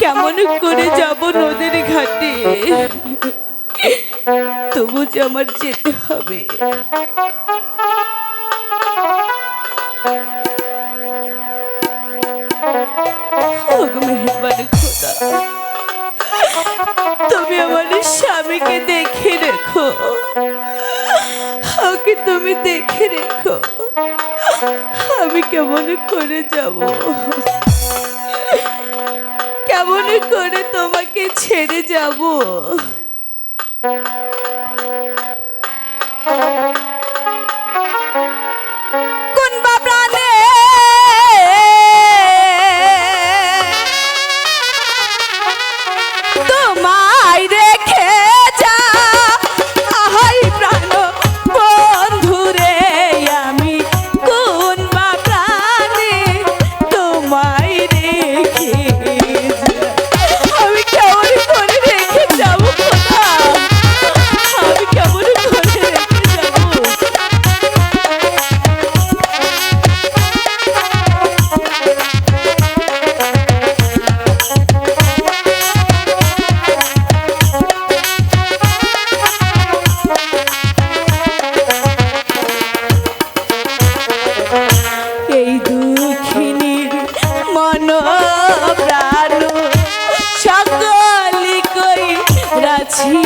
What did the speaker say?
কেমন করে যাব নদীর ঘাটে? তবু যে আমার যেতে হবে। তুমি আমার স্বামীকে দেখে রেখো। ওকে তুমি দেখে রেখো। আমি কেমন করে যাব? ছেড়ে যাব। রাছি